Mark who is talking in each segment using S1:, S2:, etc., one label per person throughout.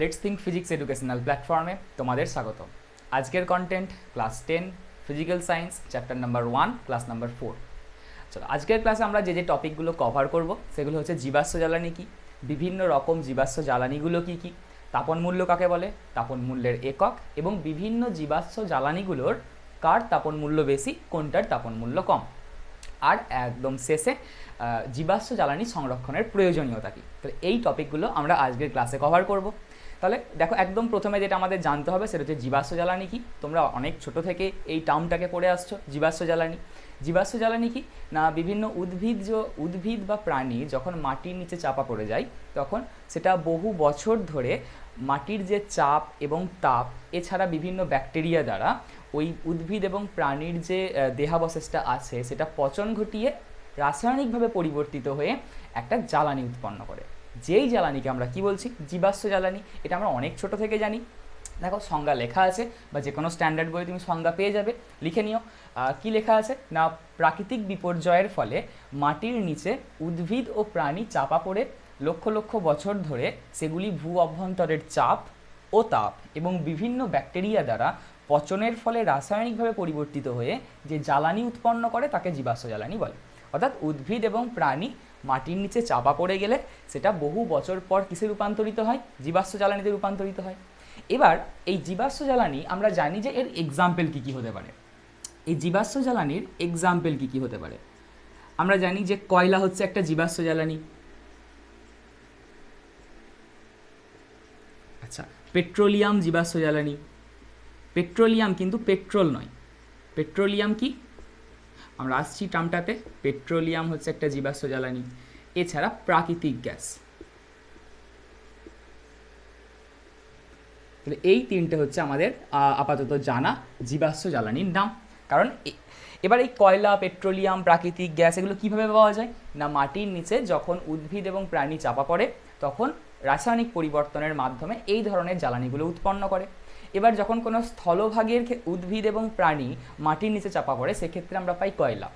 S1: Let's think physics educational প্ল্যাটফর্মে তোমাদের স্বাগত আজকের content class ten physical science chapter number one class number four চলো, আজকের ক্লাসে আমরা যে যে টপিকগুলো কভার করব, সেগুলো হচ্ছে জীবাশ্ম জ্বালানি কী, বিভিন্ন রকম জীবাশ্ম জ্বালানিগুলো কী কী, তাপন মূল্য কাকে বলে, তাপন মূল্যের একক, এবং বিভিন্ন জীবাশ্ম জ্বালানিগুলোর কার তাপন মূল্য বেশি, কোনটার তাপন মূল্য কম। আর একদম শেষে জীবাশ্ম জ্বালানি সংরক্ষণের প্রয়োজনীয়তা কী। তাহলে এই টপিকগুলো আমরা আজকের ক্লাসে কভার করব। তাহলে দেখো একদম প্রথমে যেটা আমাদের জানতে হবে সেটা হচ্ছে জীবাশ্ম জ্বালানি কি? তোমরা অনেক ছোট থেকে এই টার্মটাকে পড়ে আসছো, জীবাশ্ম জ্বালানি। জীবাশ্ম জ্বালানি কি? না, বিভিন্ন উদ্ভিদ উদ্ভিদ বা প্রাণী যখন মাটির নিচে চাপা পড়ে যায়, তখন সেটা বহু বছর ধরে মাটির যে চাপ এবং তাপ, এছাড়া বিভিন্ন ব্যাকটেরিয়া দ্বারা ওই উদ্ভিদ এবং প্রাণীর যে দেহাবশেষটা আছে, সেটা পচন ঘটিয়ে রাসায়নিকভাবে পরিবর্তিত হয়ে একটা জ্বালানি উৎপন্ন করে। যেই জ্বালানিকে আমরা কি বলছি? জীবাশ্ম জ্বালানি। এটা আমরা অনেক ছোট থেকে জানি। দেখো, সংজ্ঞা লেখা আছে বা যে কোনো স্ট্যান্ডার্ড বইয়ে তুমি সংজ্ঞা পেয়ে যাবে। লিখে নিও। কি লেখা আছে? না, প্রাকৃতিক বিপর্যয়ের ফলে মাটির নিচে উদ্ভিদ ও প্রাণী চাপা পড়ে লক্ষ লক্ষ বছর ধরে সেগুলি ভূ অভ্যন্তরের চাপ ও তাপ এবং বিভিন্ন ব্যাকটেরিয়া দ্বারা পচনের ফলে রাসায়নিকভাবে পরিবর্তিত হয়ে যে জ্বালানি উৎপন্ন করে তাকে জীবাশ্ম জ্বালানি বলে। অর্থাৎ উদ্ভিদ এবং প্রাণী মাটির নিচে চাপা পড়ে গেলে সেটা বহু বছর পর কিসে রূপান্তরিত হয়? জীবাশ্ম জ্বালানিতে রূপান্তরিত হয়। এবার এই জীবাশ্ম জ্বালানি, আমরা জানি যে এর এক্সাম্পল কী কী হতে পারে। এই জীবাশ্ম জ্বালানির এক্সাম্পল কী কী হতে পারে? আমরা জানি যে কয়লা হচ্ছে একটা জীবাশ্ম জ্বালানি। আচ্ছা পেট্রোলিয়াম জীবাশ্ম জ্বালানি। পেট্রোলিয়াম কিন্তু পেট্রোল নয়। পেট্রোলিয়াম কি? আমরা আসছি টার্মটাতে পেট্রোলিয়াম হচ্ছে একটা জীবাশ্ম জ্বালানি। এছাড়া প্রাকৃতিক গ্যাস। তাহলে এই তিনটে হচ্ছে আমাদের আপাতত জানা জীবাশ্ম জ্বালানির নাম। কারণ এবার এই কয়লা, পেট্রোলিয়াম, প্রাকৃতিক গ্যাস এগুলো কীভাবে পাওয়া যায়? না মাটির নিচে যখন উদ্ভিদ এবং প্রাণী চাপা পড়ে, তখন রাসায়নিক পরিবর্তনের মাধ্যমে এই ধরনের জ্বালানিগুলো উৎপন্ন করে। এবার যখন কোনো স্থলভাগের উদ্ভিদ এবং প্রাণী মাটির নিচে চাপা পড়ে, সেক্ষেত্রে আমরা পাই কয়লা।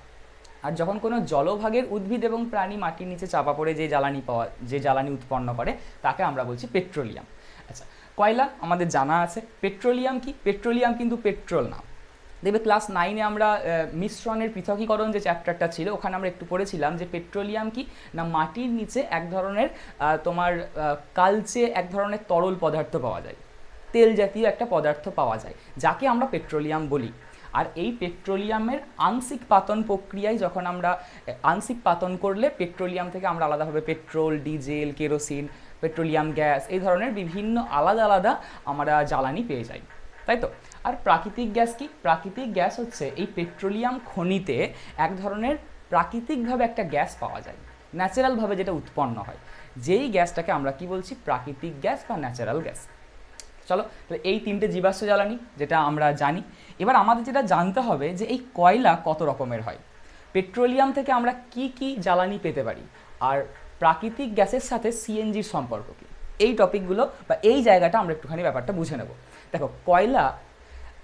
S1: আর যখন কোনো জলভাগের উদ্ভিদ এবং প্রাণী মাটির নিচে চাপা পড়ে, যে জ্বালানি পাওয়া যে জ্বালানি উৎপন্ন করে, তাকে আমরা বলছি পেট্রোলিয়াম। আচ্ছা কয়লা? আমাদের জানা আছে। পেট্রোলিয়াম কি? পেট্রোলিয়াম কিন্তু পেট্রোল না। দেখবে ক্লাস নাইনে আমরা মিশ্রণের পৃথকীকরণ যে চ্যাপ্টারটা ছিল, ওখানে আমরা একটু পড়েছিলাম যে পেট্রোলিয়াম কি? না, মাটির নিচে এক ধরনের তোমার কালচে এক ধরনের তরল পদার্থ পাওয়া যায়। তেল জাতীয় একটা পদার্থ পাওয়া যায়, যাকে আমরা পেট্রোলিয়াম বলি। আর এই পেট্রোলিয়ামের আংশিক পাতন প্রক্রিয়ায় যখন আমরা আংশিক পাতন করলে পেট্রোলিয়াম থেকে আমরা আলাদাভাবে petrol, diesel, kerosene, petroleum gas এই ধরনের বিভিন্ন আলাদা আলাদা আমরা জ্বালানি পেয়ে যাই, তাই তো? আর প্রাকৃতিক গ্যাস কি? প্রাকৃতিক গ্যাস হচ্ছে এই পেট্রোলিয়াম খনিতে এক ধরনের প্রাকৃতিকভাবে একটা গ্যাস পাওয়া যায়, ন্যাচারালভাবে যেটা উৎপন্ন হয়। যেই গ্যাসটাকে আমরা কি বলছি? প্রাকৃতিক গ্যাস বা ন্যাচারাল গ্যাস। চলো, তাহলে এই তিনটে জীবাশ্ম জ্বালানি, যেটা আমরা জানি। এবার আমাদের যেটা জানতে হবে যে এই কয়লা কত রকমের হয়? পেট্রোলিয়াম থেকে আমরা কি কি জ্বালানি পেতে পারি? আর প্রাকৃতিক গ্যাসের সাথে সিএনজির সম্পর্ক কি? এই টপিকগুলো বা এই জায়গাটা আমরা একটুখানি ব্যাপারটা বুঝে নেব। দেখো, কয়লা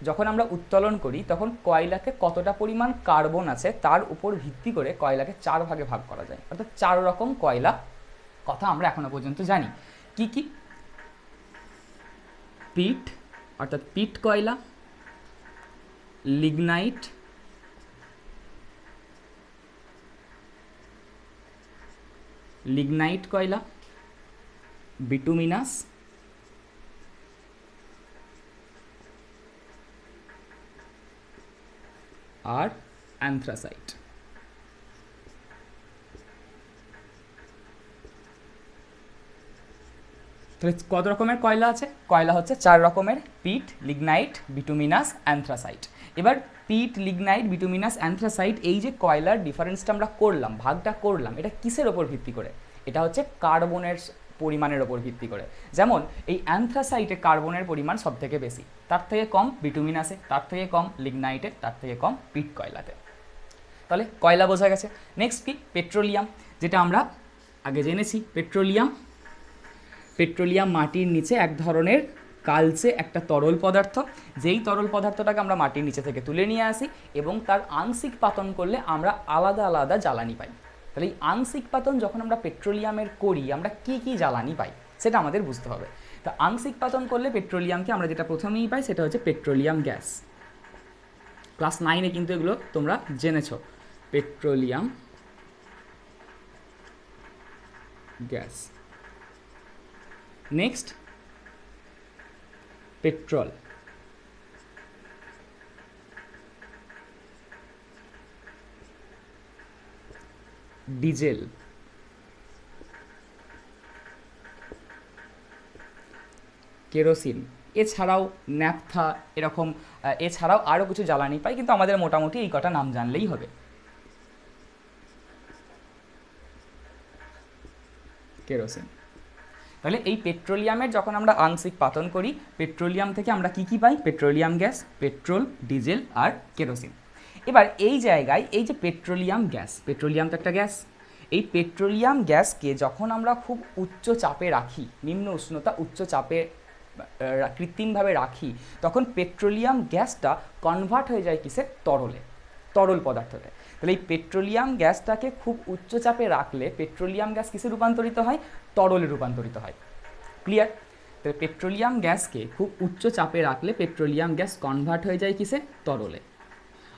S1: যখন আমরা উত্তোলন করি, তখন কয়লাতে কতটা পরিমাণ কার্বন আছে, তার উপর ভিত্তি করে কয়লাকে চার ভাগে ভাগ করা যায়। অর্থাৎ চার রকম কয়লা কথা আমরা এখনও পর্যন্ত জানি। কি কি? পিট অর্থাৎ পিট কয়লা লিগনাইট লিগনাইট কয়লা বিটুমিনাস আর অ্যান্থ্রাসাইট। তাহলে কত রকমের কয়লা আছে? কয়লা হচ্ছে চার রকমের, পিট, লিগনাইট, বিটুমিনাস, অ্যান্থ্রাসাইট। এবার পিট, লিগনাইট, বিটুমিনাস, অ্যান্থ্রাসাইট এই যে কয়লার ডিফারেন্সটা আমরা করলাম, ভাগটা করলাম, এটা কিসের ওপর ভিত্তি করে? এটা হচ্ছে কার্বনের পরিমাণের ওপর ভিত্তি করে। যেমন এই অ্যান্থ্রাসাইটে কার্বনের পরিমাণ সব থেকে বেশি, তার থেকে কম বিটুমিনাসে, তার থেকে কম লিগনাইটে, তার থেকে কম পিট কয়লাতে। তাহলে কয়লা বোঝা গেছে। নেক্সট কি? পেট্রোলিয়াম, যেটা আমরা আগে জেনেছি, পেট্রোলিয়াম পেট্রোলিয়াম মাটির নিচে এক ধরনের কালচে একটা তরল পদার্থ। যেই তরল পদার্থটাকে আমরা মাটির নিচে থেকে তুলে নিয়ে আসি এবং তার আংশিক পাতন করলে আমরা আলাদা আলাদা জ্বালানি পাই। তাহলে এই আংশিক পাতন যখন আমরা পেট্রোলিয়ামের করি, আমরা কি কি জ্বালানি পাই সেটা আমাদের বুঝতে হবে। তা আংশিক পাতন করলে পেট্রোলিয়ামকে আমরা যেটা প্রথমেই পাই সেটা হচ্ছে পেট্রোলিয়াম গ্যাস। ক্লাস নাইনে কিন্তু এগুলো তোমরা জেনেছ। Petroleum gas. Next petrol diesel kerosene এছাড়াও ন্যাপথা এরকম এছাড়াও আরও কিছু জ্বালানি পাই, কিন্তু আমাদের মোটামুটি এই কটা নাম জানলেই হবে। কেরোসিন তাহলে এই পেট্রোলিয়ামের যখন আমরা আংশিক পাতন করি, পেট্রোলিয়াম থেকে আমরা কি কি পাই? পেট্রোলিয়াম গ্যাস, পেট্রোল, ডিজেল আর কেরোসিন। এবার এই জায়গায় এই যে পেট্রোলিয়াম গ্যাস, পেট্রোলিয়াম তো একটা গ্যাস। এই পেট্রোলিয়াম গ্যাসকে যখন আমরা খুব উচ্চ চাপে রাখি, নিম্ন উষ্ণতা উচ্চ চাপে কৃত্রিমভাবে রাখি, তখন পেট্রোলিয়াম গ্যাসটা কনভার্ট হয়ে যায় কিসে তরলে। তরল পদার্থতে তাহলে এই পেট্রোলিয়াম গ্যাসটাকে খুব উচ্চ চাপে রাখলে পেট্রোলিয়াম গ্যাস কিসে রূপান্তরিত হয়? তরলে রূপান্তরিত হয়। ক্লিয়ার তাহলে পেট্রোলিয়াম গ্যাসকে খুব উচ্চ চাপে রাখলে পেট্রোলিয়াম গ্যাস কনভার্ট হয়ে যায় কিসে? তরলে।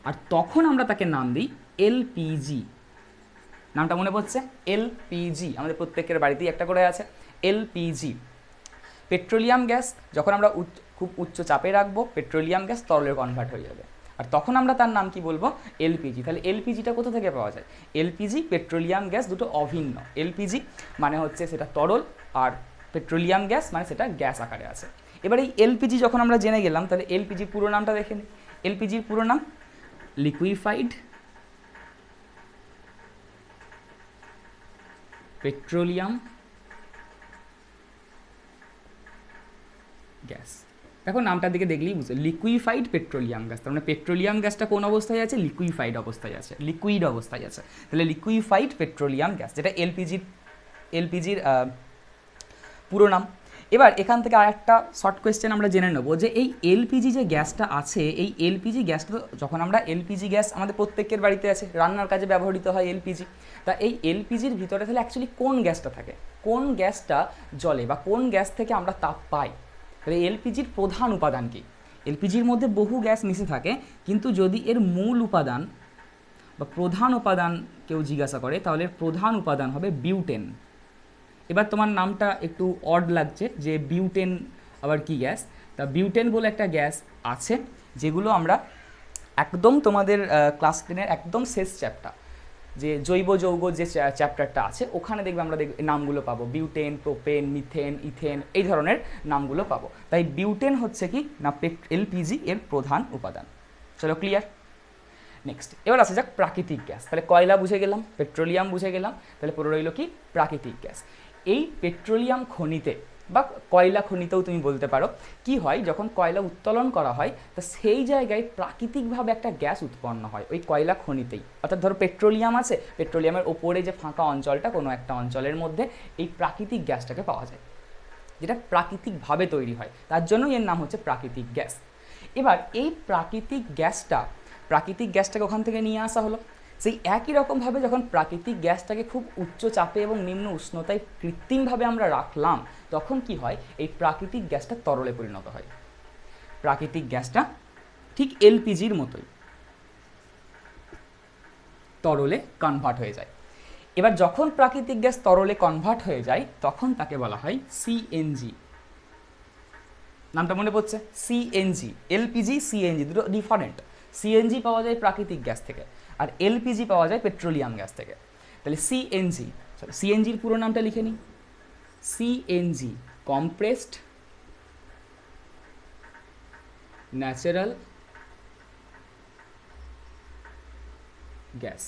S1: আর তখন আমরা তাকে নাম দিই এলপিজি নামটা মনে পড়ছে? এলপিজি আমাদের প্রত্যেকের বাড়িতেই একটা করে আছে। এলপিজি পেট্রোলিয়াম গ্যাস যখন আমরা খুব উচ্চ চাপে রাখব, পেট্রোলিয়াম গ্যাস তরলে কনভার্ট হয়ে যাবে। আর তখন আমরা তার নাম কি বলব? এলপিজি। তাহলে এলপিজিটা কোথা থেকে পাওয়া যায়? এলপিজি পেট্রোলিয়াম গ্যাস দুটো অভিন্ন। এলপিজি মানে হচ্ছে সেটা তরল আর পেট্রোলিয়াম গ্যাস মানে সেটা গ্যাস আকারে আছে। এবার এই এলপিজি যখন আমরা জেনে গেলাম, তাহলে এলপিজির পুরো নামটা দেখে নিই এলপিজির পুরো নাম লিকুইফাইড পেট্রোলিয়াম গ্যাস। দেখো নামটার দিকে দেখলেই বুঝতে লিকুইফাইড পেট্রোলিয়াম গ্যাস তার মানে পেট্রোলিয়াম গ্যাসটা কোন অবস্থায় আছে? লিকুইফাইড অবস্থায় আছে। লিকুইড অবস্থায় আছে। তাহলে লিকুইফাইড পেট্রোলিয়াম গ্যাস যেটা এলপিজির এলপিজির পুরো নাম। এবার এখান থেকে আরেকটা শর্ট কোয়েশ্চেন আমরা জেনে নেব যে এই এলপিজি যে গ্যাসটা আছে, এই এলপিজি গ্যাসটা যখন আমরা এলপিজি গ্যাস আমাদের প্রত্যেকের বাড়িতে আছে, রান্নার কাজে ব্যবহৃত হয় এলপিজি তা এই এলপিজির ভিতরে তাহলে অ্যাকচুয়ালি কোন গ্যাসটা থাকে? কোন গ্যাসটা জলে বা কোন গ্যাস থেকে আমরা তাপ পাই? তাহলে এলপিজির প্রধান উপাদান কি? এলপিজির মধ্যে বহু গ্যাস মিশে থাকে, কিন্তু যদি এর মূল উপাদান বা প্রধান উপাদান কেউ জিজ্ঞাসা করে, তাহলে এর প্রধান উপাদান হবে বিউটেন। এবার তোমার নামটা একটু অড লাগছে, যে বিউটেন আবার কি গ্যাস? তা বিউটেন বলে একটা গ্যাস আছে, যেগুলো আমরা একদম তোমাদের ক্লাস টেনের একদম শেষ চ্যাপ্টার যে জৈব যৌগ যে চ্যাপ্টারটা আছে, ওখানে দেখবে আমরা দেখব নামগুলো পাবো। বিউটেন, প্রোপেন, মিথেন, ইথেন, এই ধরনের নামগুলো পাবো। তাই বিউটেন হচ্ছে কি? না এলপিজি এর প্রধান উপাদান। চলো ক্লিয়ার নেক্সট এবার আসা যাক প্রাকৃতিক গ্যাস। তাহলে কয়লা বুঝে গেলাম, পেট্রোলিয়াম বুঝে গেলাম, তাহলে পুরো রইল কি? প্রাকৃতিক গ্যাস। এই পেট্রোলিয়াম খনিতে বা কয়লা খনিতেও তুমি বলতে পারো, কি হয়, যখন কয়লা উত্তোলন করা হয়, তা সেই জায়গায় প্রাকৃতিকভাবে একটা গ্যাস উৎপন্ন হয়, ওই কয়লা খনিতেই। অর্থাৎ ধরো পেট্রোলিয়াম আছে, পেট্রোলিয়ামের ওপরে যে ফাঁকা অঞ্চলটা, কোনো একটা অঞ্চলের মধ্যে এই প্রাকৃতিক গ্যাসটাকে পাওয়া যায়, যেটা প্রাকৃতিকভাবে তৈরি হয়, তার জন্যই এর নাম হচ্ছে প্রাকৃতিক গ্যাস। এবার এই প্রাকৃতিক গ্যাসটা, প্রাকৃতিক গ্যাসটাকে ওখান থেকে নিয়ে আসা হলো সেই একই রকমভাবে যখন প্রাকৃতিক গ্যাসটাকে খুব উচ্চ চাপে এবং নিম্ন উষ্ণতায় কৃত্রিমভাবে আমরা রাখলাম, তখন কি হয়? এই প্রাকৃতিক গ্যাসটা তরলে পরিণত হয়। প্রাকৃতিক গ্যাসটা ঠিক এলপিজির মতোই তরলে কনভার্ট হয়ে যায়। এবার যখন প্রাকৃতিক গ্যাস তরলে কনভার্ট হয়ে যায়, তখন তাকে বলা হয় সিএনজি নামটা মনে পড়ছে? সিএনজি এলপিজি সিএনজি দুটো ডিফারেন্ট সিএনজি পাওয়া যায় প্রাকৃতিক গ্যাস থেকে। আর এলপিজি পাওয়া যায় পেট্রোলিয়াম গ্যাস থেকে। তাহলে সিএনজি সিএনজির পুরো নামটা লিখে নিই। CNG compressed natural gas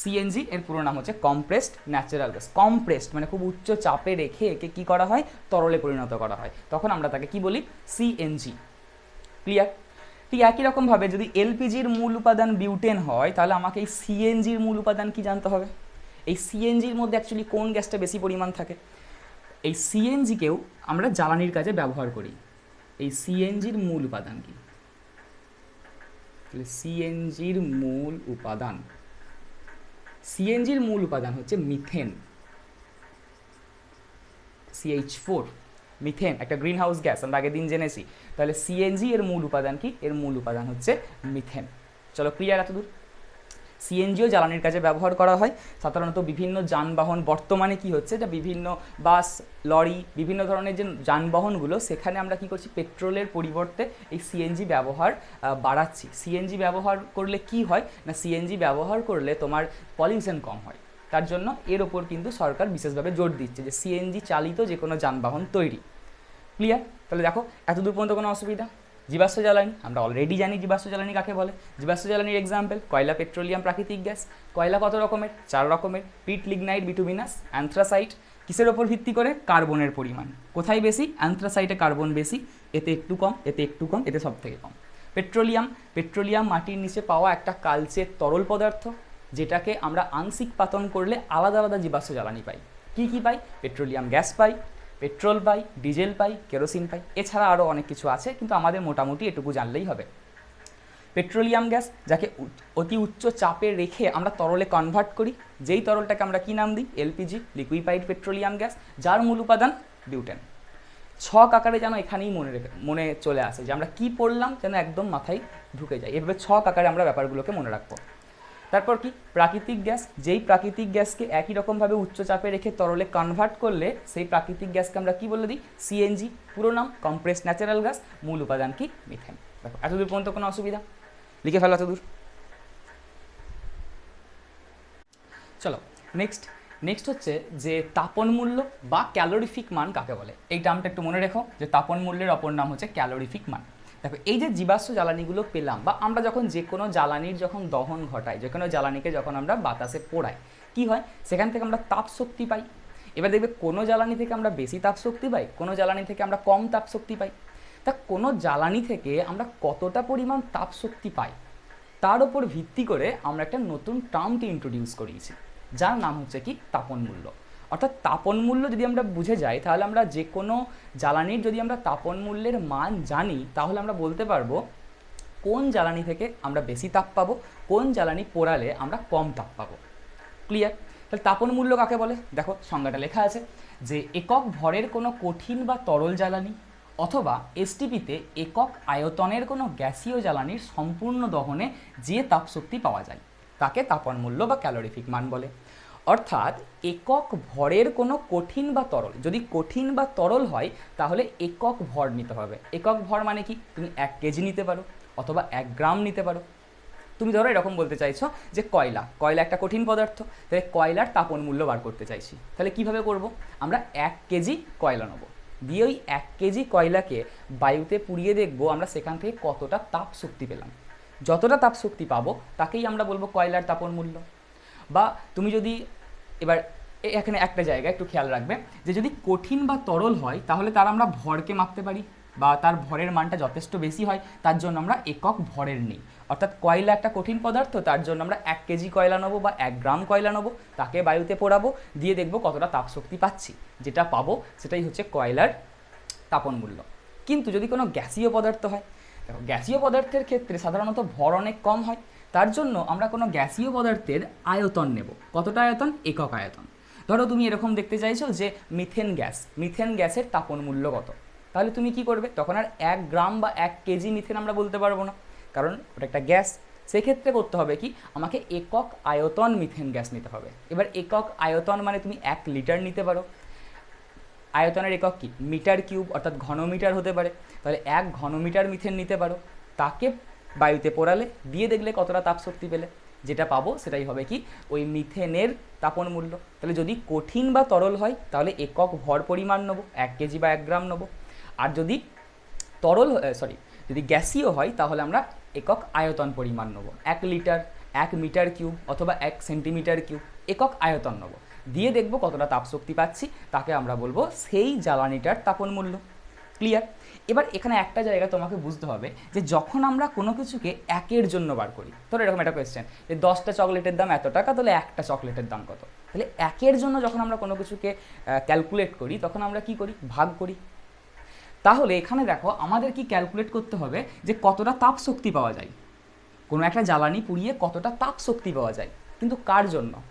S1: CNG এর পুরো নাম হচ্ছে কম্প্রেসড ন্যাচারাল গ্যাস কম্প্রেসড মানে খুব উচ্চ চাপে রেখে একে কি করা হয়? তরলে পরিণত করা হয়। তখন আমরা তাকে কি বলি? সিএনজি ক্লিয়ার ঠিক একই রকমভাবে যদি এলপিজির মূল উপাদান বিউটেন হয়, তাহলে আমাকে এই সিএনজির মূল উপাদান কি জানতে হবে? এই সিএনজির মধ্যে অ্যাকচুয়ালি কোন গ্যাসটা বেশি পরিমাণ থাকে? এই সিএনজিকেও আমরা জ্বালানির কাজে ব্যবহার করি। এই সিএনজির মূল উপাদান কি? সিএনজির মূল উপাদান। সিএনজির মূল উপাদান হচ্ছে মিথেন। সিএইচ ফোর মিথেন, একটা গ্রিন হাউস গ্যাস, আমরা আগের দিন জেনেছি। তাহলে সিএনজি এর মূল উপাদান কি? এর মূল উপাদান হচ্ছে মিথেন। চলো ক্লিয়ার এতদূর সিএনজিও জ্বালানির কাজে ব্যবহার করা হয়। সাধারণত বিভিন্ন যানবাহন বর্তমানে কি হচ্ছে? এটা বিভিন্ন বাস, লরি, বিভিন্ন ধরনের যে যানবাহনগুলো, সেখানে আমরা কি করছি? পেট্রোলের পরিবর্তে এই সিএনজি ব্যবহার বাড়াচ্ছি। সিএনজি ব্যবহার করলে কি হয়? না সিএনজি ব্যবহার করলে তোমার পলিউশন কম হয়। তার জন্য এর ওপর কিন্তু সরকার বিশেষভাবে জোর দিচ্ছে যে সিএনজি চালিত যে কোনো যানবাহন তৈরি। ক্লিয়ার তাহলে দেখো, এতদূর পর্যন্ত কোনো অসুবিধা? জীবাশ্ম জ্বালানি, আমরা অলরেডি জানি জীবাশ্ম জ্বালানি কাকে বলে। জীবাশ্ম জ্বালানির এক্সাম্পল কয়লা পেট্রোলিয়াম প্রাকৃতিক গ্যাস। কয়লা কত রকমের? চার রকমের। পিট লিগনাইট বিটুমিনাস অ্যান্থ্রাসাইট কিসের ওপর ভিত্তি করে? কার্বনের পরিমাণ। কোথায় বেশি? অ্যান্থ্রাসাইটে কার্বন বেশি। এতে একটু কম, এতে একটু কম, এতে সব থেকে কম। পেট্রোলিয়াম পেট্রোলিয়াম মাটির নিচে পাওয়া একটা কালচের তরল পদার্থ। যেটাকে আমরা আংশিক পাতন করলে আলাদা আলাদা জীবাশ্ম জ্বালানি পাই। কি কি পাই? পেট্রোলিয়াম গ্যাস পাই, পেট্রোল পাই, ডিজেল পাই, কেরোসিন পাই। এছাড়া আরও অনেক কিছু আছে, কিন্তু আমাদের মোটামুটি এটুকু জানলেই হবে। পেট্রোলিয়াম গ্যাস, যাকে অতি উচ্চ চাপে রেখে আমরা তরলে কনভার্ট করি, যেই তরলটাকে আমরা কি নাম দিই? এলপিজি লিকুইফাইড পেট্রোলিয়াম গ্যাস যার মূল উপাদান বিউটেন ছক আকারে যেন এখানেই মনে রেখে, মনে চলে আসে যে আমরা কি পড়লাম যেন একদম মাথায় ঢুকে যায়। এভাবে ছক আকারে আমরা ব্যাপারগুলোকে মনে রাখব। তারপর কি? প্রাকৃতিক গ্যাস, যেই প্রাকৃতিক গ্যাসকে একই রকমভাবে উচ্চ চাপে রেখে তরলে কনভার্ট করলে সেই প্রাকৃতিক গ্যাসকে আমরা কি বলে দিই? সিএনজি পুরো নাম কম্প্রেস ন্যাচারাল গ্যাস মূল উপাদান কি? মিথেন দেখো, এতদূর পর্যন্ত কোনো অসুবিধা? লিখে ফেলো এতদূর। চলো নেক্সট নেক্সট হচ্ছে যে তাপন মূল্য বা ক্যালোরিফিক মান কাকে বলে? এই টার্মটা একটু মনে রেখো, যে তাপন মূল্যের অপর নাম হচ্ছে ক্যালোরিফিক মান। দেখো, এই যে জীবাশ্ম জ্বালানিগুলো পেলাম, বা আমরা যখন যে কোনো জ্বালানির যখন দহন ঘটাই, যে কোনো জ্বালানিকে যখন আমরা বাতাসে পোড়াই, কি হয়? সেখান থেকে আমরা তাপ শক্তি পাই। এবার দেখবে, কোনো জ্বালানি থেকে আমরা বেশি তাপ শক্তি পাই, কোনো জ্বালানি থেকে আমরা কম তাপ শক্তি পাই। তা কোনো জ্বালানি থেকে আমরা কতটা পরিমাণ তাপ শক্তি পাই, তার উপর ভিত্তি করে আমরা একটা নতুন টার্মটি ইন্ট্রোডিউস করিয়েছি, যার নাম হচ্ছে কি? তাপন মূল্য। অর্থাৎ তাপন মূল্য যদি আমরা বুঝে যাই, তাহলে আমরা যে কোনো জ্বালানির যদি আমরা তাপন মূল্যের মান জানি, তাহলে আমরা বলতে পারব কোন জ্বালানি থেকে আমরা বেশি তাপ পাবো, কোন জ্বালানি পোড়ালে আমরা কম তাপ পাবো। ক্লিয়ার তাহলে তাপন মূল্য কাকে বলে? দেখো, সংজ্ঞাটা লেখা আছে যে একক ভরের কোনো কঠিন বা তরল জ্বালানি অথবা এসটিপিতে একক আয়তনের কোনো গ্যাসীয় জ্বালানির সম্পূর্ণ দহনে যে তাপশক্তি পাওয়া যায়, তাকে তাপন মূল্য বা ক্যালোরিফিক মান বলে। অর্থাৎ একক ভরের কোনো কঠিন বা তরল। যদি কঠিন বা তরল হয়, তাহলে একক ভর নিতে হবে। একক ভর মানে কি? তুমি এক কেজি নিতে পারো অথবা এক গ্রাম নিতে পারো। তুমি ধরো এরকম বলতে চাইছো যে কয়লা। কয়লা একটা কঠিন পদার্থ। তাহলে কয়লার তাপন মূল্য বার করতে চাইছি। তাহলে কীভাবে করব? আমরা এক কেজি কয়লা নেব। দিয়ে ওই এক কেজি কয়লাকে বায়ুতে পুড়িয়ে দেখব আমরা সেখান থেকে কতটা তাপ শক্তি পেলাম। যতটা তাপ শক্তি পাবো, তাকেই আমরা বলব কয়লার তাপন মূল্য। বা তুমি যদি এবার এখানে একটা জায়গা একটু খেয়াল রাখবে, যে যদি কঠিন বা তরল হয়, তাহলে তার আমরা ভরকে মাপতে পারি, বা তার ভরের মানটা যথেষ্ট বেশি হয়, তার জন্য আমরা একক ভরের নিই। অর্থাৎ কয়লা একটা কঠিন পদার্থ, তার জন্য আমরা এক কেজি কয়লা নেব বা এক গ্রাম কয়লা নেব, তাকে বায়ুতে পোড়াবো, দিয়ে দেখব কতটা তাপশক্তি পাচ্ছি। যেটা পাবো, সেটাই হচ্ছে কয়লার তাপন মূল্য। কিন্তু যদি কোনো গ্যাসীয় পদার্থ হয়, দেখো গ্যাসীয় পদার্থের ক্ষেত্রে সাধারণত ভর অনেক কম হয় তার জন্য আমরা কোনো গ্যাসীয় পদার্থের আয়তন নেব। কতটা আয়তন? একক আয়তন। ধরো তুমি এরকম দেখতে চাইছো যে মিথেন গ্যাস, মিথেন গ্যাসের তাপন মূল্য কত? তাহলে তুমি কি করবে? তখন আর এক গ্রাম বা এক কেজি মিথেন আমরা বলতে পারব না। কারণ ওটা একটা গ্যাস। সেক্ষেত্রে করতে হবে কি? আমাকে একক আয়তন মিথেন গ্যাস নিতে হবে। এবার একক আয়তন মানে তুমি এক লিটার নিতে পারো। আয়তনের একক কি? মিটার কিউব, অর্থাৎ ঘনমিটার হতে পারে। তাহলে এক ঘনমিটার মিথেন নিতে পারো। তাকে বায়ুতে পোড়ালে, দিয়ে দেখলে কতটা তাপশক্তি পেলে। যেটা পাবো সেটাই হবে কি, ওই মিথেনের তাপন মূল্য। তাহলে যদি কঠিন বা তরল হয়, তাহলে একক ভর পরিমাণ নেব, এক কেজি বা এক গ্রাম নেব। আর যদি তরল সরি যদি গ্যাসীয় হয়, তাহলে আমরা একক আয়তন পরিমাণ নেব। এক লিটার, এক মিটার কিউব অথবা এক সেন্টিমিটার কিউব, একক আয়তন নেব। দিয়ে দেখব কতটা তাপশক্তি পাচ্ছি, তাকে আমরা বলব সেই জ্বালানিটার তাপন মূল্য। ক্লিয়ার? এবার এখানে একটা জায়গা তোমাকে বুঝতে হবে যে যখন আমরা কোনো কিছুকে একের জন্য বার করি তোর এরকম একটা কোয়েশ্চেন যে দশটা চকলেটের দাম এত টাকা, তাহলে একটা চকলেটের দাম কত? তাহলে একের জন্য যখন আমরা কোনো কিছুকে ক্যালকুলেট করি, তখন আমরা কি করি? ভাগ করি। তাহলে এখানে দেখো আমাদের কি ক্যালকুলেট করতে হবে যে কতটা তাপ শক্তি পাওয়া যায়। কোনো একটা জ্বালানি পুড়িয়ে কতটা তাপ শক্তি পাওয়া যায়। কিন্তু কার জন্য?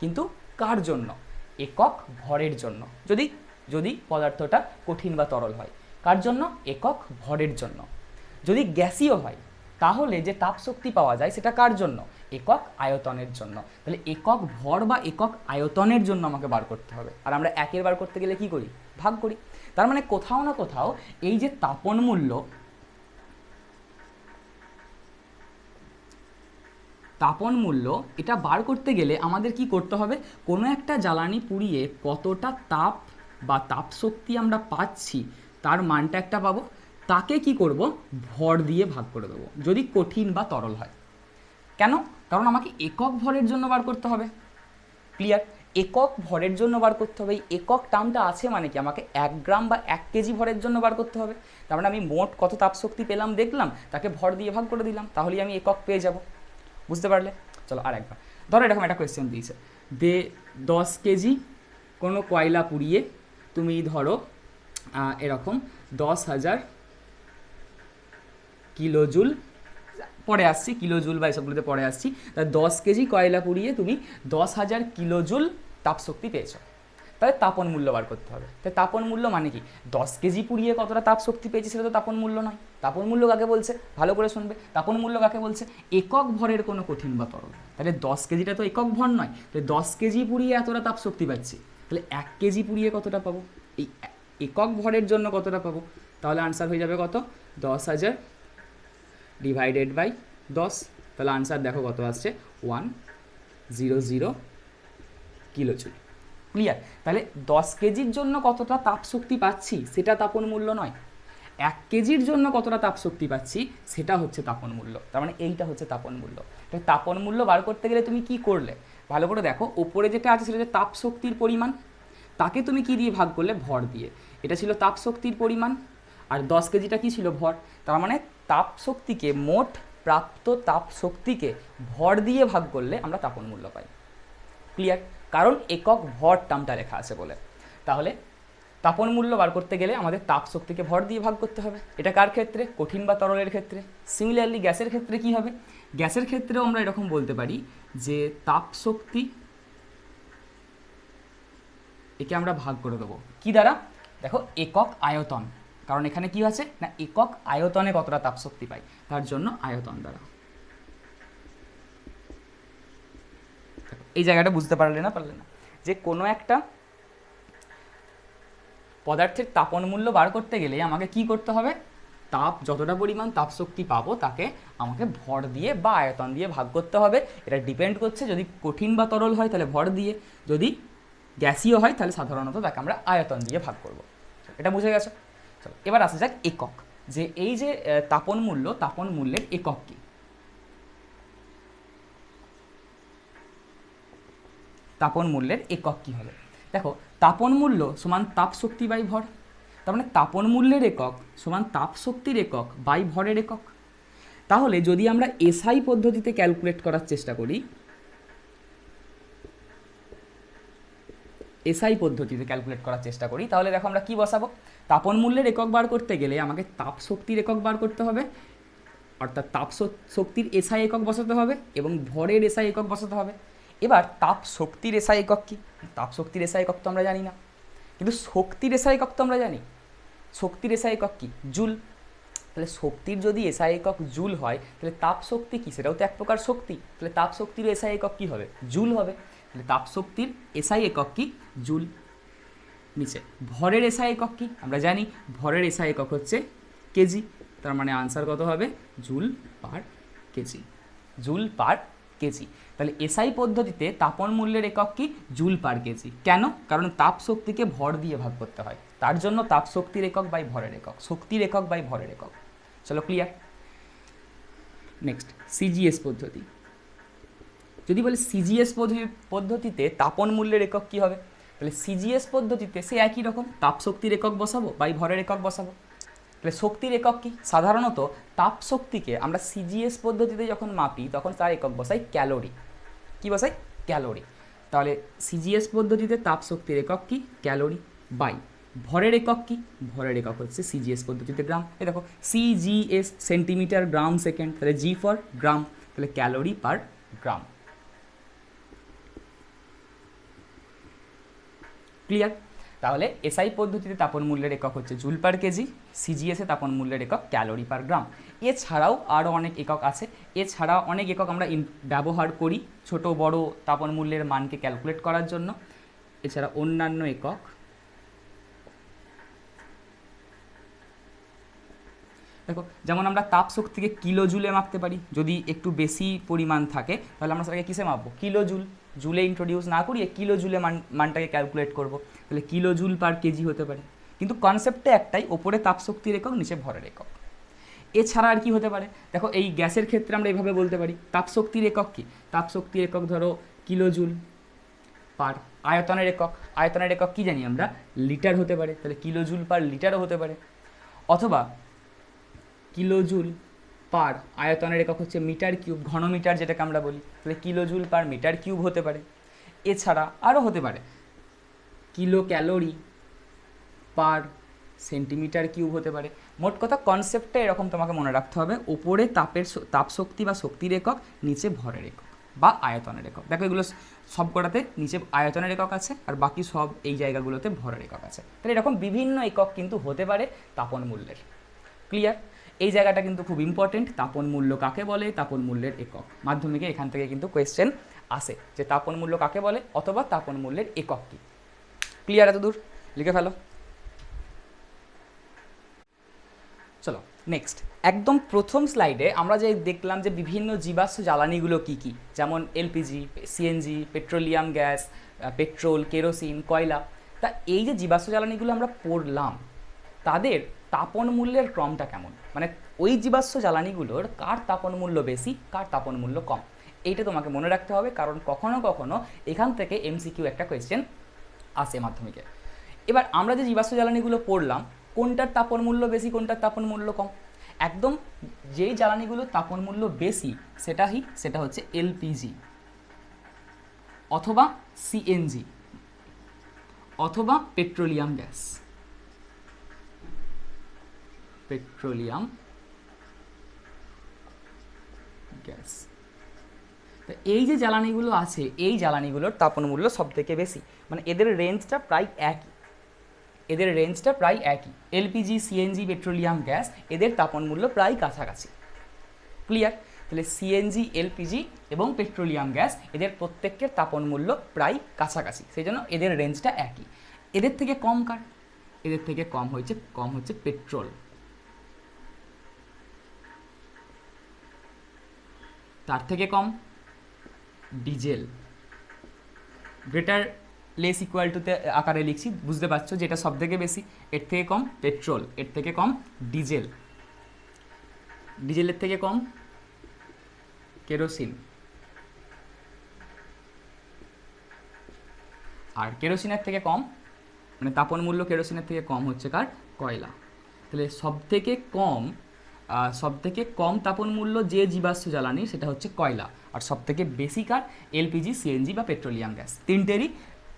S1: কিন্তু কার জন্য? একক ভরের জন্য। যদি যদি পদার্থটা কঠিন বা তরল হয়। কার জন্য? একক ভরের জন্য। যদি গ্যাসীয় হয়, তাহলে যে তাপ শক্তি পাওয়া যায়, সেটা কার জন্য? একক আয়তনের জন্য। তাহলে একক ভর বা একক আয়তনের জন্য আমাকে বার করতে হবে। আর আমরা একের বার করতে গেলে কি করি? ভাগ করি। তার মানে কোথাও না কোথাও এই যে তাপন মূল্য তাপন মূল্য, এটা বার করতে গেলে আমাদের কি করতে হবে? কোনো একটা জ্বালানি পুড়িয়ে কতটা তাপ বা তাপ শক্তি আমরা পাচ্ছি তার মানটা একটা পাবো। তাকে কি করব? ভর দিয়ে ভাগ করে দেবো। যদি কঠিন বা তরল হয়। কেন? কারণ আমাকে একক ভরের জন্য বার করতে হবে। ক্লিয়ার একক ভরের জন্য বার করতে হবে। এই একক টার্মটা আছে মানে কি? আমাকে এক গ্রাম বা এক কেজি ভরের জন্য বার করতে হবে। তার মানে আমি মোট কত তাপশক্তি পেলাম, দেখলাম, তাকে ভর দিয়ে ভাগ করে দিলাম, তাহলেই আমি একক পেয়ে যাব। বুঝতে পারলে? চলো আর একবার। ধরো এরকম একটা কোয়েশ্চেন দিয়েছে। দে, দশ কেজি কোনো কয়লা পুড়িয়ে তুমি ধরো এরকম দশ হাজার কিলোজুল, পরে আসছি, কিলোজুল বা এসবগুলোতে পরে আসছি। তা দশ কেজি কয়লা পুড়িয়ে তুমি দশ হাজার কিলোজুল তাপশক্তি পেয়েছ। তাহলে তাপন মূল্য বার করতে হবে। তাই তাপন মূল্য মানে কি? দশ কেজি পুড়িয়ে কতটা তাপ শক্তি পেয়েছি সেটা তো তাপন মূল্য নয়। তাপন মূল্য কাকে বলছে? ভালো করে শুনবে। তাপন মূল্য কাকে বলছে? একক ভরের কোনো কঠিন বা তরল। তাহলে দশ কেজিটা তো একক ভর নয়। তাহলে দশ কেজি পুড়িয়ে এতটা তাপ শক্তি পাচ্ছি। তাহলে এক কেজি পুড়িয়ে কতটা পাবো? এই একক ভরের জন্য কতটা পাবো? তাহলে আনসার হয়ে যাবে কত? দশ হাজার ডিভাইডেড বাই দশ। তাহলে আনসার দেখো কত আসছে? One zero zero kilo kilojoule clear তাহলে দশ কেজির জন্য কতটা তাপ শক্তি পাচ্ছি? সেটা তাপন মূল্য নয়। এক কেজির জন্য কতটা তাপ শক্তি পাচ্ছি? সেটা হচ্ছে তাপন মূল্য। তার মানে এইটা হচ্ছে তাপন মূল্য। তো তাপন মূল্য বার করতে গেলে তুমি কি করলে? ভালো করে দেখো, ওপরে যেটা আছে সেটা হচ্ছে তাপ শক্তির পরিমাণ। তাকে তুমি কি দিয়ে ভাগ করলে? ভর দিয়ে। এটা ছিল তাপ শক্তির পরিমাণ। আর দশ কেজিটা কি ছিল? ভর। তার মানে তাপ শক্তিকে, মোট প্রাপ্ত তাপ শক্তিকে ভর দিয়ে ভাগ করলে আমরা তাপন মূল্য পাই। ক্লিয়ার কারণ একক ভর টার্মটা লেখা আছে বলে। তাহলে তাপন মূল্য বার করতে গেলে আমাদের তাপ শক্তিকে ভর দিয়ে ভাগ করতে হবে। এটা কার ক্ষেত্রে? কঠিন বা তরলের ক্ষেত্রে। সিমিলারলি গ্যাসের ক্ষেত্রে কি হবে? গ্যাসের ক্ষেত্রেও আমরা এরকম বলতে পারি যে তাপ শক্তি একে আমরা ভাগ করে দেবো। কি দ্বারা? দেখো, একক আয়তন। কারণ এখানে কি আছে? না, একক আয়তনে কতটা তাপশক্তি পাই? তার জন্য আয়তন দ্বারা। এই জায়গাটা বুঝতে পারলে না পারলে না। যে কোনো একটা পদার্থের তাপন মূল্য বার করতে গেলে আমাকে কি করতে হবে? তাপ, যতটা পরিমাণ তাপশক্তি পাবো, তাকে আমাকে ভর দিয়ে বা আয়তন দিয়ে ভাগ করতে হবে। এটা ডিপেন্ড করছে যদি কঠিন বা তরল হয়, তাহলে ভর দিয়ে। যদি গ্যাসীয় হয়, তাহলে সাধারণত তাকে আমরা আয়তন দিয়ে ভাগ করব। এটা বুঝে গেছে? চলো, এবার আসা যাক একক। যে এই যে তাপন মূল্য, তাপন মূল্যের একক কী? তাপন মূল্যের একক কী হবে? দেখো, তাপন মূল্য সমান তাপ শক্তি বাই ভর। তার মানে তাপন মূল্যের একক সমান তাপ শক্তির একক বাই ভরের একক। তাহলে যদি আমরা এসআই পদ্ধতিতে ক্যালকুলেট করার চেষ্টা করি এসআই পদ্ধতিতে ক্যালকুলেট করার চেষ্টা করি। তাহলে দেখো আমরা কি বসাবো? তাপন মূল্যের একক বার করতে গেলে আমাকে তাপ শক্তির একক বার করতে হবে। অর্থাৎ তাপ শক্তির এসআই একক বসাতে হবে এবং ভরের এসআই একক বসাতে হবে। এবার তাপ শক্তির এসআই একক কি? তাপ শক্তির এসআই একক তো আমরা জানি না। কিন্তু শক্তির এসআই একক তো আমরা জানি। শক্তির এসআই একক কি? জুল। তাহলে শক্তির যদি এসআই একক জুল হয়, তাহলে তাপ শক্তি কি? সেটাও তো এক প্রকার শক্তি। তাহলে তাপ শক্তির এসআই একক কি হবে? জুল হবে। তাহলে তাপ শক্তির এসআই একক কি? জুল নিচে। ভরের এসআই একক কি? আমরা জানি ভরের এসআই একক হচ্ছে কেজি তার মানে আনসার কত হবে? Joule per KG joule per KG তাহলে এসআই পদ্ধতিতে তাপন মূল্যের একক কি? জুল পার কেজি কেন? কারণ তাপ শক্তিকে ভর দিয়ে ভাগ করতে হয়। তার জন্য তাপ শক্তির একক বাই ভরের একক। শক্তির একক বাই ভরের একক। চলো ক্লিয়ার নেক্সট সিজিএস পদ্ধতি। যদি বলে সিজিএস পদ্ধতিতে তাপন মূল্যের একক কি হবে? তাহলে সিজিএস পদ্ধতিতে সে একই রকম, তাপ শক্তির একক বসাবো বাই ভরের একক বসাবো। তাহলে শক্তির একক কি? সাধারণত তাপ শক্তিকে আমরা সিজিএস পদ্ধতিতে যখন মাপি, তখন তার একক বসাই ক্যালোরি। কি বসাই? ক্যালোরি। তাহলে সিজিএস পদ্ধতিতে তাপ শক্তির একক কি? ক্যালোরি। বাই। ভরের একক কি? ভরের একক হচ্ছে সিজিএস পদ্ধতিতে গ্রাম। এই দেখো সিজিএস সেন্টিমিটার গ্রাম সেকেন্ড তাহলে জি ফর গ্রাম তাহলে ক্যালোরি পার গ্রাম ক্লিয়ার তাহলে এসআই পদ্ধতিতে তাপন মূল্যের একক হচ্ছে জুল পার কেজি সিজিএসে তাপন মূল্যের একক ক্যালোরি পার গ্রাম। এছাড়াও আরও অনেক একক আছে। এছাড়া অনেক একক আমরা ব্যবহার করি ছোট, বড় তাপন মূল্যের মানকে ক্যালকুলেট করার জন্য। এছাড়া অন্যান্য একক দেখো, যেমন আমরা তাপ শক্তিকে কিলো জুলে মাপতে পারি। যদি একটু বেশি পরিমাণ থাকে, তাহলে আমরা সেটাকে কিসে মাপবো? কিলো জুল জুলে ইন্ট্রোডিউস না করিয়ে কিলো জুলে মান, মানটাকে ক্যালকুলেট করব। তাহলে কিলো জুল পার কেজি হতে পারে। কিন্তু কনসেপ্টটা একটাই, ওপরে তাপ শক্তির একক নিচে ভরের একক এছাড়া আর কি হতে পারে? দেখো, এই গ্যাসের ক্ষেত্রে আমরা এইভাবে বলতে পারি। তাপ শক্তির একক কি? তাপ শক্তির একক ধরো কিলো জুল পার আয়তনের একক। আয়তনের একক কি জানি আমরা? লিটার হতে পারে। তাহলে কিলো জুল পার লিটারও হতে পারে। অথবা কিলোজুল পার আয়তনের একক হচ্ছে মিটার কিউব, ঘনমিটার যেটাকে আমরা বলি। তাহলে কিলোজুল পার মিটার কিউব হতে পারে। এছাড়া আরও হতে পারে। Kilo calorie per centimetre cube হতে পারে। মোট কথা কনসেপ্টটা এরকম তোমাকে মনে রাখতে হবে। ওপরে তাপের তাপশক্তি তাপ শক্তি বা শক্তির একক, নিচে ভরের একক বা আয়তনের একক। দেখো এগুলো সব কটাতে নিচে আয়তনের একক আছে আর বাকি সব এই জায়গাগুলোতে ভরের একক আছে। তাহলে এরকম বিভিন্ন একক কিন্তু হতে পারে তাপন মূল্যের। ক্লিয়ার এই জায়গাটা কিন্তু খুব ইম্পর্টেন্ট তাপন মূল্য কাকে বলে? তাপন মূল্যের একক। মাধ্যমিকে এখান থেকে কিন্তু কোয়েশ্চেন আসে যে তাপন মূল্য কাকে বলে অথবা তাপন মূল্যের একক কি? ক্লিয়ার এত দূর? লিখে ফেলো। চলো নেক্সট একদম প্রথম স্লাইডে আমরা যে দেখলাম যে বিভিন্ন জীবাশ্ম জ্বালানিগুলো কি কি? যেমন LPG CNG petroleum gas petrol kerosene কয়লা। তা এই যে জীবাশ্ম জ্বালানিগুলো আমরা পড়লাম, তাদের তাপন মূল্যের ক্রমটা কেমন? মানে ওই জীবাশ্ম জ্বালানিগুলোর কার তাপন মূল্য বেশি, কার তাপন মূল্য কম? এইটা তোমাকে মনে রাখতে হবে, কারণ কখনো কখনো এখান থেকে এমসিকিউ একটা কোয়েশ্চেন আসে মাধ্যমিকে। এবার আমরা যে জীবাশ্ম জ্বালানিগুলো পড়লাম, কোনটার তাপন মূল্য বেশি, কোনটার তাপন মূল্য কম? একদম যেই জ্বালানিগুলোর তাপন মূল্য বেশি সেটাই সেটা হচ্ছে এলপিজি অথবা সিএনজি অথবা পেট্রোলিয়াম গ্যাস পেট্রোলিয়াম গ্যাস তো এই যে জ্বালানিগুলো আছে, এই জ্বালানিগুলোর তাপন মূল্য সব থেকে বেশি। মানে এদের রেঞ্জটা প্রায় একই। এদের রেঞ্জটা প্রায় একই। এলপিজি সিএনজি পেট্রোলিয়াম গ্যাস এদের তাপন মূল্য প্রায় কাছাকাছি। ক্লিয়ার তাহলে সিএনজি এলপিজি এবং পেট্রোলিয়াম গ্যাস এদের প্রত্যেকের তাপন মূল্য প্রায় কাছাকাছি। সেই জন্য এদের রেঞ্জটা একই। এদের থেকে কম কার? এদের থেকে কম হয়েছে, কম হচ্ছে পেট্রোল তার থেকে কম ডিজেল। গ্রেটার লেস ইকুয়াল টুতে আকারে লিখছি, বুঝতে পারছ যেটা সব থেকে বেশি? এর থেকে কম পেট্রোল এর থেকে কম ডিজেল ডিজেলের থেকে কম কেরোসিন আর কেরোসিনের থেকে কম মানে তাপন মূল্য কেরোসিনের থেকে কম হচ্ছে কার? কয়লা। তাহলে সব থেকে কম সব থেকে কম তাপন মূল্য যে জীবাশ্ম জ্বালানি, সেটা হচ্ছে কয়লা। আর সব থেকে বেশি কার? এলপিজি, সিএনজি বা পেট্রোলিয়াম গ্যাস। তিনটেরই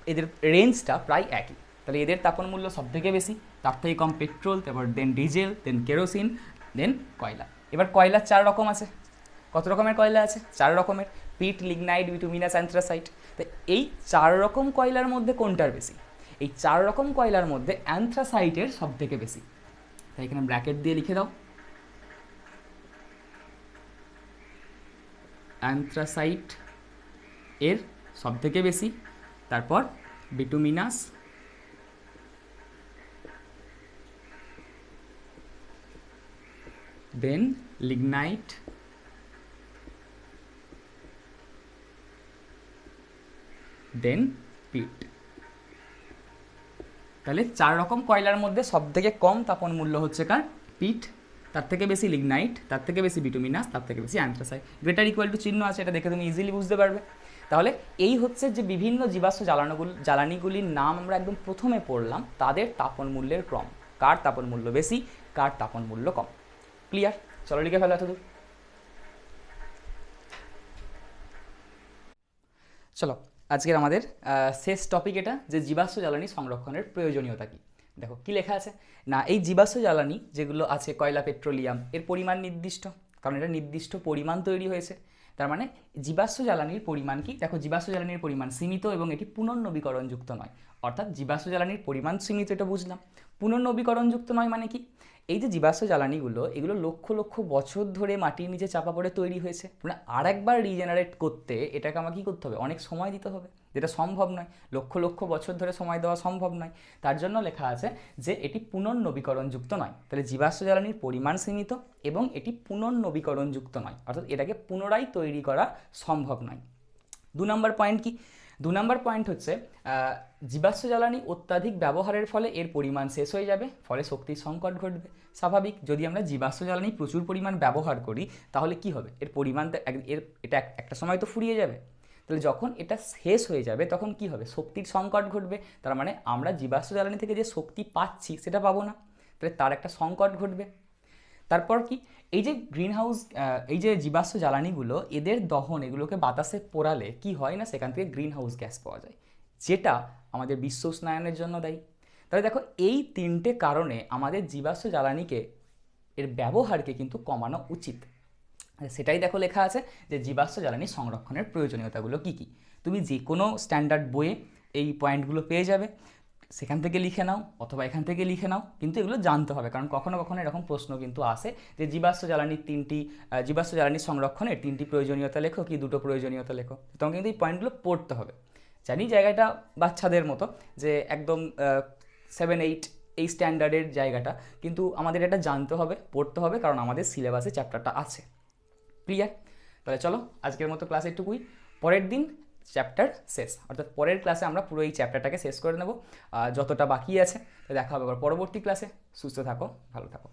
S1: এদের রেঞ্জটা প্রায় একই। তাহলে এদের তাপন মূল্য সব থেকে বেশি? তার থেকে কম পেট্রোল, তারপর দেন ডিজেল দেন কেরোসিন দেন কয়লা। এবার কয়লার চার রকম আছে। কত রকমের কয়লা আছে? চার রকমের। Peat, lignite, bituminous, anthracite. তো এই চার রকম কয়লার মধ্যে কোনটার বেশি? এই চার রকম কয়লার মধ্যে অ্যান্থ্রাসাইটের সব থেকে বেশি। তাই এখানে ব্র্যাকেট দিয়ে লিখে দাও। অ্যান্থ্রাসাইট এর সব থেকে বেশি, তারপর বিটুমিনাস দেন লিগনাইট দেন পিট তাহলে চার রকম কয়লার মধ্যে সব থেকে কম তাপন মূল্য হচ্ছে কার? পিট তার থেকে বেশি লিগনাইট, তার থেকে বেশি বিটুমিনাস তার থেকে বেশি অ্যান্থ্রাসাইট গ্রেটার ইকুয়াল টু চিহ্ন আছে, এটা দেখে তুমি ইজিলি বুঝতে পারবে। তাহলে এই হচ্ছে যে বিভিন্ন জীবাশ্ম জ্বালানোগুলো, জ্বালানিগুলির নাম আমরা একদম প্রথমে পড়লাম, তাদের তাপন মূল্যের ক্রম। কার তাপন মূল্য বেশি, কার তাপন মূল্য কম। ক্লিয়ার চলো লিখে ফেলো এতদূর। চলো, আজকের আমাদের শেষ টপিক এটা, যে জীবাশ্ম জ্বালানি সংরক্ষণের প্রয়োজনীয়তা কী? দেখো, কি লেখা আছে? না, এই জীবাশ্ম জ্বালানি যেগুলো আছে, কয়লা, পেট্রোলিয়াম, এর পরিমাণ নির্দিষ্ট। কারণ এটা নির্দিষ্ট পরিমাণ তৈরি হয়েছে। তার মানে জীবাশ্ম জ্বালানির পরিমাণ কি? দেখো, জীবাশ্ম জ্বালানির পরিমাণ সীমিত এবং এটি পুনর্নবীকরণযুক্ত নয়। অর্থাৎ জীবাশ্ম জ্বালানির পরিমাণ সীমিত, এটা বুঝলাম। পুনর্নবীকরণযুক্ত নয় মানে কি? এই যে জীবাশ্ম জ্বালানিগুলো, এগুলো লক্ষ লক্ষ বছর ধরে মাটির নিচে চাপা পড়ে তৈরি হয়েছে। মানে আরেকবার রিজেনারেট করতে এটাকে আমাকে কী করতে হবে? অনেক সময় দিতে হবে। যেটা সম্ভব নয়। লক্ষ লক্ষ বছর ধরে সময় দেওয়া সম্ভব নয়। তার জন্য লেখা আছে যে এটি পুনর্নবীকরণযুক্ত নয়। তাহলে জীবাশ্ম জ্বালানির পরিমাণ সীমিত এবং এটি পুনর্নবীকরণযুক্ত নয়। অর্থাৎ এটাকে পুনরায় তৈরি করা সম্ভব নয়। দু নম্বর পয়েন্ট কি? দু নম্বর পয়েন্ট হচ্ছে জীবাশ্ম জ্বালানি অত্যাধিক ব্যবহারের ফলে এর পরিমাণ শেষ হয়ে যাবে, ফলে শক্তির সংকট ঘটবে। স্বাভাবিক, যদি আমরা জীবাশ্ম জ্বালানি প্রচুর পরিমাণ ব্যবহার করি, তাহলে কি হবে? এর পরিমাণ এর, এটা একটা সময় তো ফুরিয়ে যাবে। তাহলে যখন এটা শেষ হয়ে যাবে, তখন কি হবে? শক্তির সংকট ঘটবে। তার মানে আমরা জীবাশ্ম জ্বালানি থেকে যে শক্তি পাচ্ছি, সেটা পাবো না। তাহলে তার একটা সংকট ঘটবে। তারপর কি? এই যে গ্রিন হাউস এই যে জীবাশ্ম জ্বালানিগুলো, এদের দহন, এগুলোকে বাতাসে পোড়ালে কি হয় না? সেখান থেকে গ্রিন হাউস গ্যাস পাওয়া যায়, যেটা আমাদের বিশ্ব উষ্ণায়নের জন্য দায়ী। তাহলে দেখো, এই তিনটে কারণে আমাদের জীবাশ্ম জ্বালানিকে, এর ব্যবহারকে কিন্তু কমানো উচিত। সেটাই দেখো লেখা আছে যে জীবাশ্ম জ্বালানি সংরক্ষণের প্রয়োজনীয়তাগুলো কী কী? তুমি যে কোনো স্ট্যান্ডার্ড বইয়ে এই পয়েন্টগুলো পেয়ে যাবে। সেখান থেকে লিখে নাও অথবা এখান থেকে লিখে নাও, কিন্তু এগুলো জানতে হবে। কারণ কখনো কখনো এরকম প্রশ্ন কিন্তু আসে যে জীবাশ্ম জ্বালানির তিনটি জীবাশ্ম জ্বালানি সংরক্ষণের তিনটি প্রয়োজনীয়তা লেখো কি দুটো প্রয়োজনীয়তা লেখো? তোমাকে কিন্তু এই পয়েন্টগুলো পড়তে হবে। জানি জায়গাটা বাচ্চাদের মতো যে একদম সেভেন এইট এই স্ট্যান্ডার্ডের জায়গাটা, কিন্তু আমাদের এটা জানতে হবে, পড়তে হবে, কারণ আমাদের সিলেবাসে চ্যাপ্টারটা আছে। ক্লিয়ার তাহলে চলো, আজকের মতো ক্লাস এটুকুই। পরের দিন চ্যাপ্টার শেষ। অর্থাৎ পরের ক্লাসে আমরা পুরো এই চ্যাপ্টারটাকে শেষ করে নেব। যতটা বাকি আছে, দেখা হবে আবার পরবর্তী ক্লাসে সুস্থ থাকো, ভালো থাকো।